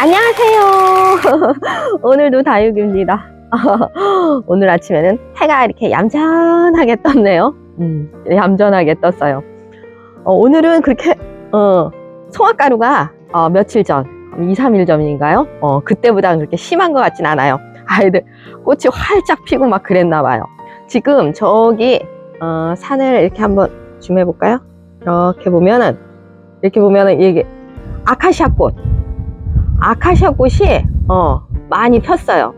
안녕하세요. 오늘도 다육입니다. 오늘 아침에는 해가 이렇게 얌전하게 떴네요. 음, 얌전하게 떴어요. 어, 오늘은 그렇게, 어, 송화가루가 어, 며칠 전, 2, 3일 전인가요? 어, 그때보다는 그렇게 심한 것 같진 않아요. 아이들 꽃이 활짝 피고 막 그랬나 봐요. 지금 저기, 어, 산을 이렇게 한번 줌 해볼까요? 이렇게 보면은, 이렇게 보면은 이게 아카시아 꽃. 아카시아 꽃이 어, 많이 폈어요.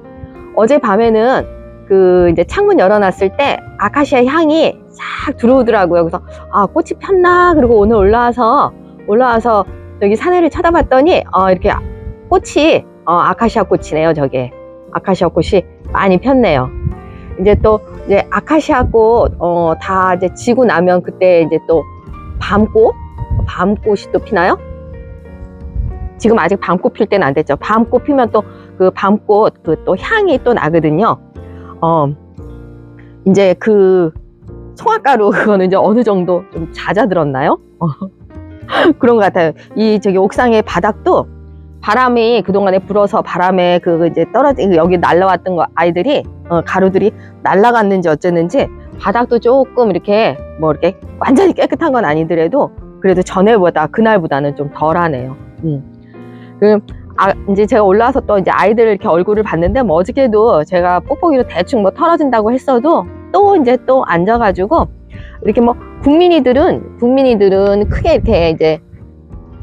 어제 밤에는 그 이제 창문 열어놨을 때 아카시아 향이 싹 들어오더라고요. 그래서 아 꽃이 폈나 그리고 오늘 올라와서 올라와서 여기 산에를 쳐다봤더니 어, 이렇게 꽃이 어, 아카시아 꽃이네요. 저게 아카시아 꽃이 많이 폈네요. 이제 또 이제 아카시아 꽃 어, 다 이제 지고 나면 그때 이제 또 밤꽃 밤꽃이 또 피나요? 지금 아직 밤꽃 필 때는 안 됐죠. 밤꽃 피면 또 그 밤꽃 그 또 향이 또 나거든요. 어, 이제 그 송화가루 그거는 이제 어느 정도 좀 잦아들었나요? 어, 그런 것 같아요. 이 저기 옥상의 바닥도 바람이 그동안에 불어서 바람에 그 이제 떨어지 여기 날라왔던 거 아이들이 어, 가루들이 날라갔는지 어쨌는지 바닥도 조금 이렇게 뭐 이렇게 완전히 깨끗한 건 아니더라도 그래도 전에보다 그날보다는 좀 덜하네요. 음. 그, 아, 이제 제가 올라와서 또 이제 아이들 이렇게 얼굴을 봤는데 뭐 어저께도 제가 뽁뽁이로 대충 뭐 털어진다고 했어도 또 이제 또 앉아가지고 이렇게 뭐 국민이들은 국민이들은 크게 이렇게 이제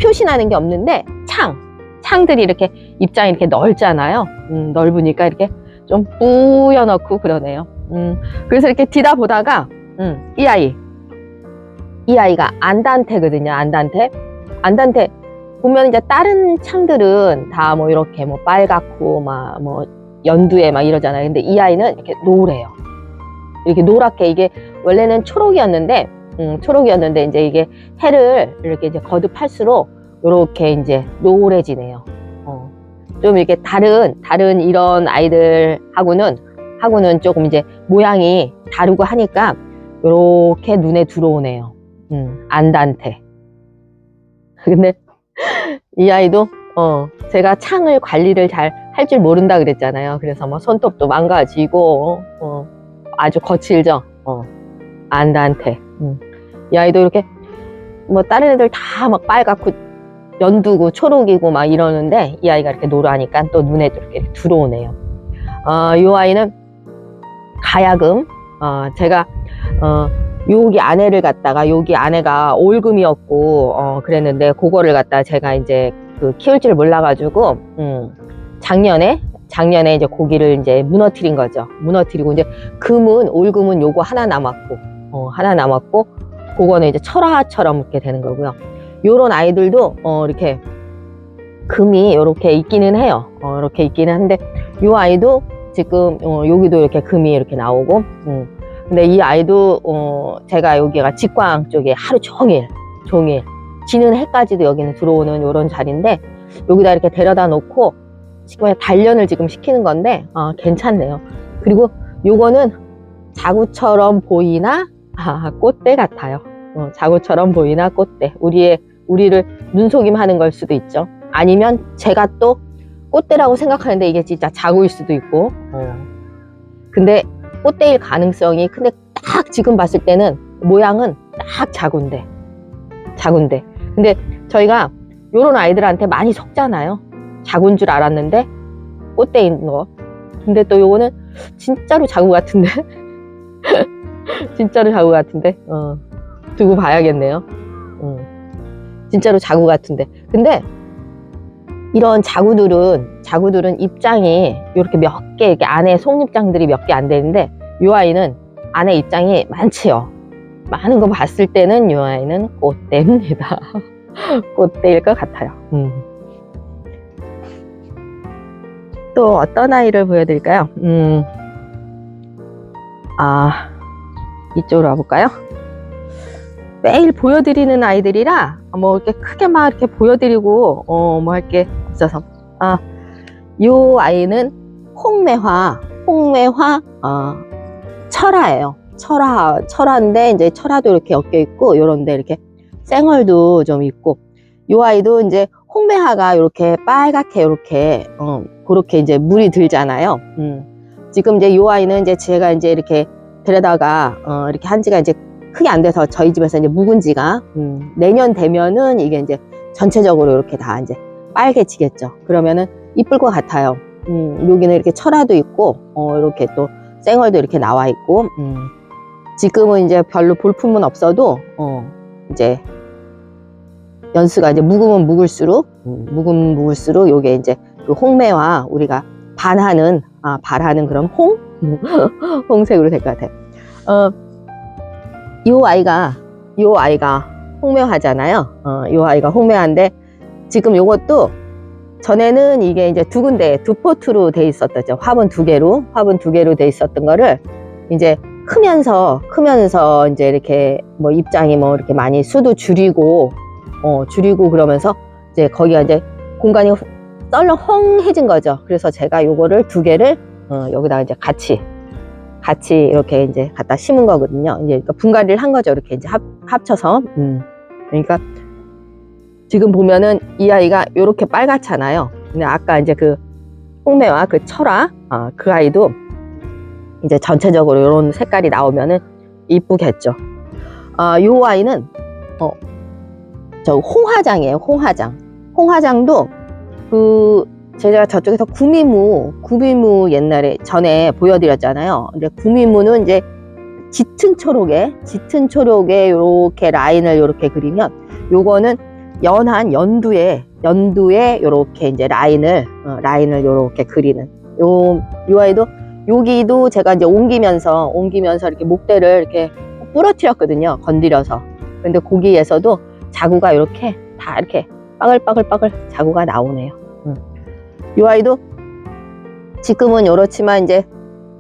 표시나는 게 없는데 창 창들이 이렇게 입장이 이렇게 넓잖아요. 음, 넓으니까 이렇게 좀 뿌여놓고 그러네요. 음, 그래서 이렇게 뒤다 보다가 음, 이 아이 이 아이가 안단테거든요. 안단테 안단테 보면 이제 다른 창들은 다 뭐 이렇게 뭐 빨갛고 막 뭐 연두에 막 이러잖아요. 근데 이 아이는 이렇게 노래요. 이렇게 노랗게 이게 원래는 초록이었는데 음, 초록이었는데 이제 이게 해를 이렇게 이제 거듭할수록 이렇게 이제 노래지네요. 어. 좀 이렇게 다른 다른 이런 아이들하고는 하고는 조금 이제 모양이 다르고 하니까 이렇게 눈에 들어오네요. 음, 안단테. 근데 이 아이도 어 제가 창을 관리를 잘 할 줄 모른다 그랬잖아요. 그래서 뭐 손톱도 망가지고 어 아주 거칠죠. 어 안다한테 음. 이 아이도 이렇게 뭐 다른 애들 다 막 빨갛고 연두고 초록이고 막 이러는데 이 아이가 이렇게 노라니까 또 눈에 도 이렇게 들어오네요. 어 이 아이는 가야금 어 제가 어 여기 안에를 갖다가 여기 안에가 올금이었고 어 그랬는데 그거를 갖다 제가 이제 그 키울 줄 몰라가지고 음 작년에 작년에 이제 고기를 이제 무너뜨린 거죠 무너뜨리고 이제 금은 올금은 요거 하나 남았고 어 하나 남았고 그거는 이제 철화처럼 이렇게 되는 거고요 요런 아이들도 어 이렇게 금이 이렇게 있기는 해요 어 이렇게 있기는 한데 요 아이도 지금 어 여기도 이렇게 금이 이렇게 나오고 음. 근데 이 아이도 어 제가 여기가 직광 쪽에 하루 종일 종일 지는 해까지도 여기는 들어오는 이런 자리인데 여기다 이렇게 데려다 놓고 지금 단련을 지금 시키는 건데 어, 괜찮네요. 그리고 요거는 자구처럼 보이나 아, 꽃대 같아요. 어, 자구처럼 보이나 꽃대. 우리의 우리를 눈속임하는 걸 수도 있죠. 아니면 제가 또 꽃대라고 생각하는데 이게 진짜 자구일 수도 있고. 어. 근데 꽃대일 가능성이 근데 딱 지금 봤을 때는 모양은 딱 자군데 자군데. 근데 저희가 요런 아이들한테 많이 속잖아요. 자군 줄 알았는데 꽃대인 거. 근데 또 요거는 진짜로 자구 같은데? 진짜로 자구 같은데? 어, 두고 봐야겠네요. 어, 진짜로 자구 같은데. 근데 이런 자구들은 자구들은 입장이 이렇게 몇 개 이렇게 안에 속입장들이 몇 개 안 되는데 이 아이는 안에 입장이 많지요. 많은 거 봤을 때는 이 아이는 꽃대입니다. 꽃대일 것 같아요. 음. 또 어떤 아이를 보여드릴까요? 음. 아 이쪽으로 와볼까요? 매일 보여드리는 아이들이라 뭐 이렇게 크게 막 이렇게 보여드리고 어 뭐 할 게 없어서 아 요 아이는 홍매화 홍매화 어 철화예요 철화 철화인데 이제 철화도 이렇게 엮여 있고 요런데 이렇게 쌩얼도 좀 있고 요 아이도 이제 홍매화가 이렇게 빨갛게 이렇게 어, 그렇게 이제 물이 들잖아요. 음. 지금 이제 이 아이는 이제 제가 이제 이렇게 데려다가 어, 이렇게 한 지가 이제 크게 안 돼서 저희 집에서 이제 묵은 지가 음, 내년 되면은 이게 이제 전체적으로 이렇게 다 이제 빨개지겠죠. 그러면은 이쁠 것 같아요. 음, 여기는 이렇게 철화도 있고 어, 이렇게 또 생얼도 이렇게 나와 있고 음, 지금은 이제 별로 볼품은 없어도 어, 이제 연수가 이제 묵으면 묵을수록 음, 묵으면 묵을수록 요게 이제 그 홍매와 우리가 반하는 아 발하는 그런 홍 홍색으로 될 것 같아요. 어, 요 아이가 요 아이가 홍매화잖아요. 어, 요 아이가 홍매화인데 지금 요것도 전에는 이게 이제 두 군데 두 포트로 돼 있었죠. 화분 두 개로 화분 두 개로 돼 있었던 거를 이제 크면서 크면서 이제 이렇게 뭐 입장이 뭐 이렇게 많이 수도 줄이고 어 줄이고 그러면서 이제 거기가 이제 공간이 썰렁해진 거죠. 그래서 제가 요거를 두 개를 어 여기다가 이제 같이 같이 이렇게 이제 갖다 심은 거거든요. 이제 그러니까 분갈이를 한 거죠. 이렇게 이제 합, 합쳐서. 음. 그러니까 지금 보면은 이 아이가 이렇게 빨갛잖아요. 근데 아까 이제 그 홍매와 그 철화, 아, 그 아이도 이제 전체적으로 이런 색깔이 나오면은 이쁘겠죠. 아, 요 아이는 어, 저 홍화장이에요. 홍화장. 홍화장도 그 제가 저쪽에서 구미무, 구미무 옛날에 전에 보여드렸잖아요. 근데 구미무는 이제 짙은 초록에, 짙은 초록에 이렇게 라인을 이렇게 그리면 요거는 연한 연두에, 연두에 이렇게 이제 라인을, 어, 라인을 이렇게 그리는 요, 요 아이도 여기도 제가 이제 옮기면서, 옮기면서 이렇게 목대를 이렇게 부러뜨렸거든요. 건드려서. 근데 거기에서도 자구가 이렇게 다 이렇게 빠글빠글빠글 자구가 나오네요. 이 아이도 지금은 이렇지만 이제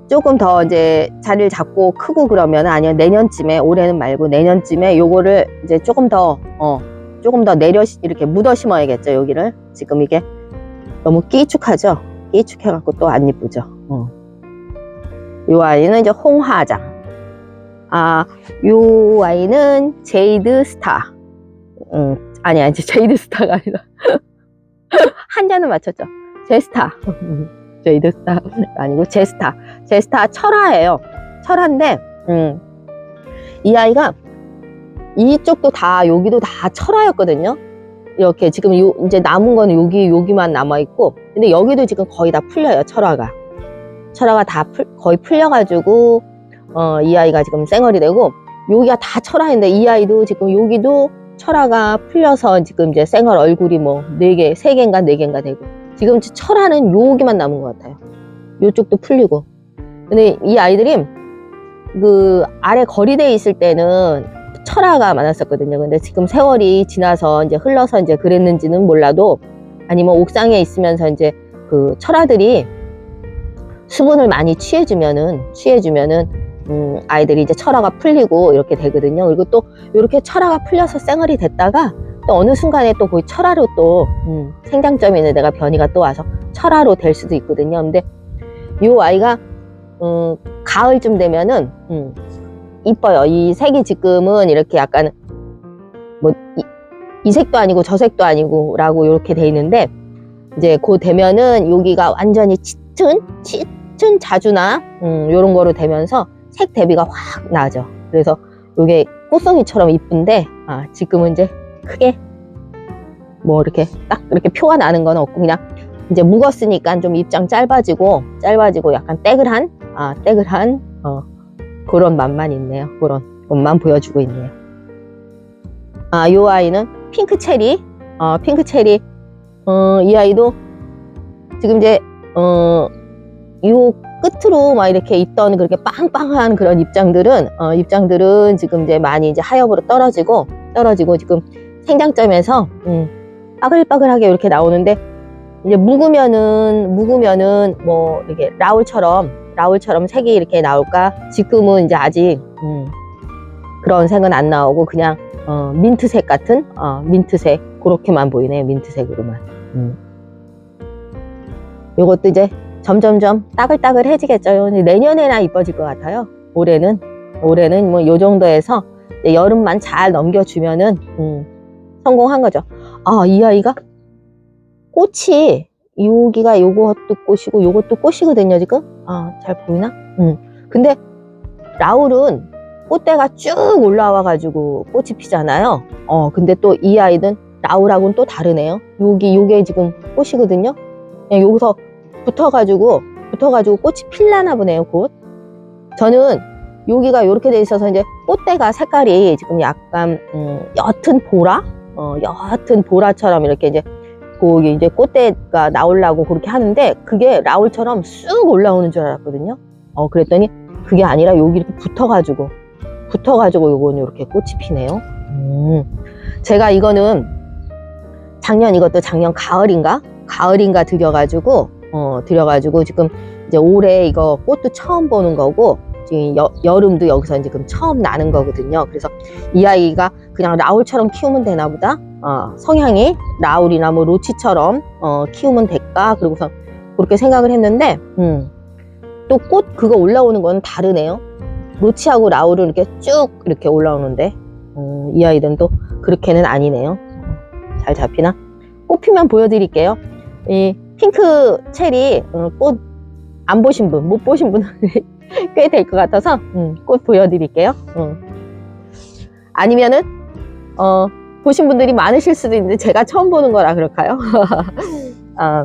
조금 더 이제 자리를 잡고 크고 그러면 아니면 내년쯤에 올해는 말고 내년쯤에 요거를 이제 조금 더 어, 조금 더 내려 이렇게 묻어 심어야겠죠 여기를. 지금 이게 너무 끼축하죠? 끼축해 갖고 또 안 이쁘죠? 어. 요 아이는 이제 홍화장. 아요 아이는 제이드 스타. 음, 아니 아니 제이드 스타가 아니라. 한자는 맞췄죠? 제스타. 제이드 스타. 아니고 제스타. 제스타 철화예요. 철화인데 음, 이 아이가 이쪽도 다 여기도 다 철화였거든요 이렇게 지금 요, 이제 남은 거는 여기 여기만 남아 있고 근데 여기도 지금 거의 다 풀려요 철화가 철화가 다 풀, 거의 풀려 가지고 어, 이 아이가 지금 쌩얼이 되고 여기가 다 철화인데 이 아이도 지금 여기도 철화가 풀려서 지금 이제 쌩얼 얼굴이 뭐 네 개, 세 개인가 네 개인가 되고 지금 철화는 여기만 남은 것 같아요. 요쪽도 풀리고. 근데 이 아이들이 그 아래 거리대에 있을 때는 철화가 많았었거든요. 근데 지금 세월이 지나서 이제 흘러서 이제 그랬는지는 몰라도 아니면 옥상에 있으면서 이제 그 철화들이 수분을 많이 취해주면은 취해주면은 음, 아이들이 이제 철화가 풀리고 이렇게 되거든요. 그리고 또 이렇게 철화가 풀려서 쌩얼이 됐다가 또 어느 순간에 또 거의 철화로 또 음, 생장점에 있는 데가 변이가 또 와서 철화로 될 수도 있거든요. 근데 이 아이가 음, 가을쯤 되면은 음, 이뻐요. 이 색이 지금은 이렇게 약간 뭐 이, 이 색도 아니고 저 색도 아니고 라고 이렇게 돼 있는데 이제 곧 되면은 여기가 완전히 짙은 짙은 자주나 음, 이런 거로 되면서 색 대비가 확 나죠. 그래서 이게 꽃송이처럼 이쁜데 아, 지금은 이제 크게 뭐 이렇게 딱 이렇게 표가 나는 건 없고 그냥 이제 묵었으니까 좀 입장 짧아지고 짧아지고 약간 떼글한 아 떼글한 어 그런 맛만 있네요. 그런 것만 보여주고 있네요. 아 요 아이는 핑크 체리? 어 핑크 체리. 어 이 아이도 지금 이제 어 요 끝으로 막 이렇게 있던 그렇게 빵빵한 그런 입장들은 어 입장들은 지금 이제 많이 이제 하엽으로 떨어지고 떨어지고 지금 생장점에서 음, 빠글빠글하게 이렇게 나오는데 이제 묵으면은 묵으면은 뭐 이렇게 라울처럼 라울처럼 색이 이렇게 나올까? 지금은 이제 아직 음, 그런 색은 안 나오고 그냥 어, 민트색 같은? 어, 민트색. 그렇게만 보이네요 민트색으로만. 음. 요것도 이제 점점점 따글따글해지겠죠. 내년에나 이뻐질 것 같아요. 올해는. 올해는 뭐 요 정도에서 여름만 잘 넘겨주면은 음, 성공한 거죠. 아, 이 아이가 꽃이 여기가 요것도 꽃이고 요것도 꽃이거든요 지금? 아 잘 보이나? 음. 근데 라울은 꽃대가 쭉 올라와 가지고 꽃이 피잖아요. 어 근데 또 이 아이는 라울하고는 또 다르네요. 여기 요게 지금 꽃이거든요. 그냥 여기서 붙어 가지고 붙어 가지고 꽃이 필라나 보네요 곧. 저는 여기가 이렇게 돼 있어서 이제 꽃대가 색깔이 지금 약간 음, 옅은 보라? 어, 옅은 보라처럼 이렇게 이제 거기 이제 꽃대가 나오려고 그렇게 하는데 그게 라울처럼 쑥 올라오는 줄 알았거든요. 어 그랬더니 그게 아니라 여기 이렇게 붙어가지고 붙어가지고 요건 이렇게 꽃이 피네요. 음, 제가 이거는 작년 이것도 작년 가을인가 가을인가 들여가지고 어 들여가지고 지금 이제 올해 이거 꽃도 처음 보는 거고 지금 여, 여름도 여기서 지금 처음 나는 거거든요. 그래서 이 아이가 그냥 라울처럼 키우면 되나 보다. 어, 성향이 라울이나 뭐 로치처럼 어, 키우면 될까? 그러고서 그렇게 생각을 했는데, 음, 또 꽃 그거 올라오는 건 다르네요. 로치하고 라울은 이렇게 쭉 이렇게 올라오는데, 음, 이 아이들은 또 그렇게는 아니네요. 잘 잡히나? 꽃 피면 보여드릴게요. 이 핑크 체리 어, 꽃안 보신 분, 못 보신 분은 꽤 될 것 같아서 음, 꽃 보여드릴게요. 음. 아니면은 어, 보신 분들이 많으실 수도 있는데 제가 처음 보는 거라 그럴까요? 어,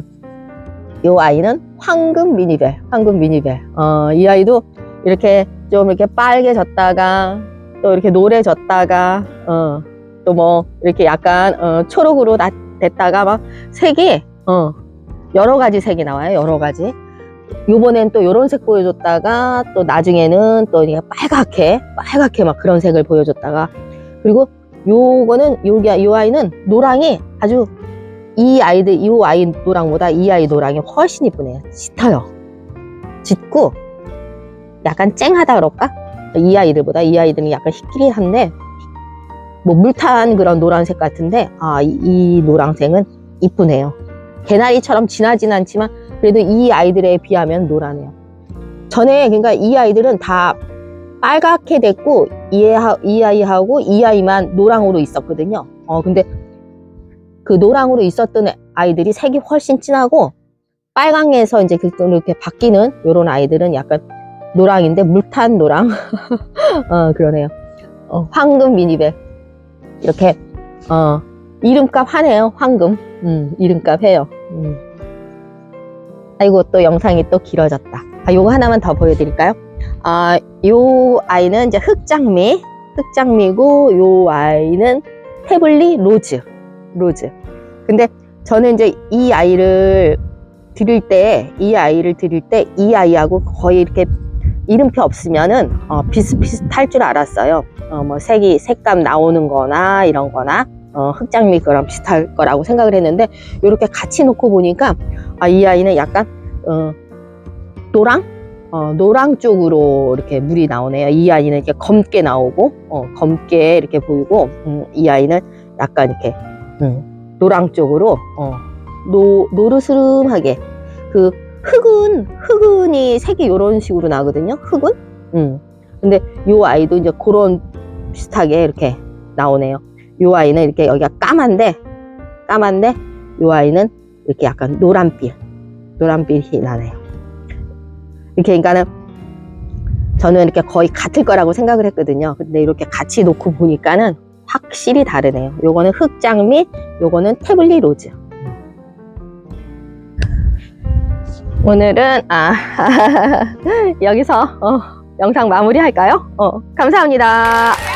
요 아이는 황금 미니벨, 황금 미니벨. 어, 이 아이도 이렇게 좀 이렇게 빨개졌다가 또 이렇게 노래졌다가 어, 또 뭐 이렇게 약간 어, 초록으로 나, 됐다가 막 색이 어, 여러 가지 색이 나와요. 여러 가지. 요번엔 또 요런 색 보여줬다가 또 나중에는 또 빨갛게 빨갛게 막 그런 색을 보여줬다가 그리고 요거는 여기 요 아이는 노랑이 아주 이 아이들 이 아이 노랑보다 이 아이 노랑이 훨씬 이쁘네요. 짙어요. 짙고 약간 쨍하다 그럴까? 이 아이들보다 이 아이들은 약간 희끼리한데 뭐 물탄 그런 노란색 같은데 아 이 노랑색은 이쁘네요. 개나리처럼 진하진 않지만 그래도 이 아이들에 비하면 노라네요. 전에 그러니까 이 아이들은 다 빨갛게 됐고 이, 아- 이 아이하고 이 아이만 노랑으로 있었거든요. 어 근데 그 노랑으로 있었던 아이들이 색이 훨씬 진하고 빨강에서 이제 그- 이렇게 바뀌는 이런 아이들은 약간 노랑인데 물탄 노랑 어 그러네요. 어, 황금 미니백 이렇게 어 이름값 하네요. 황금 음, 이름값 해요. 음. 아이고 또 영상이 또 길어졌다. 아, 요거 하나만 더 보여드릴까요? 아, 요 아이는 이제 흑장미, 흑장미고 요 아이는 태블리 로즈, 로즈. 근데 저는 이제 이 아이를 드릴 때, 이 아이를 드릴 때 이 아이하고 거의 이렇게 이름표 없으면은 어, 비슷비슷할 줄 알았어요. 어, 뭐 색이 색감 나오는 거나 이런 거나 어, 흑장미 거랑 비슷할 거라고 생각을 했는데 이렇게 같이 놓고 보니까 아, 이 아이는 약간 어, 노랑 어, 노랑 쪽으로 이렇게 물이 나오네요. 이 아이는 이렇게 검게 나오고 어, 검게 이렇게 보이고 음, 이 아이는 약간 이렇게 음, 노랑 쪽으로 어, 노 노르스름하게 그 흑은 흑은이 색이 이런 식으로 나거든요. 흑은 음. 근데 요 아이도 이제 그런 비슷하게 이렇게 나오네요. 요 아이는 이렇게 여기가 까만데 까만데 요 아이는 이렇게 약간 노란빛 노란빛이 나네요. 이렇게 그러니까는 저는 이렇게 거의 같을 거라고 생각을 했거든요. 근데 이렇게 같이 놓고 보니까는 확실히 다르네요. 요거는 흑장미, 요거는 태블릿 로즈. 오늘은 아 여기서 어, 영상 마무리할까요? 어, 감사합니다.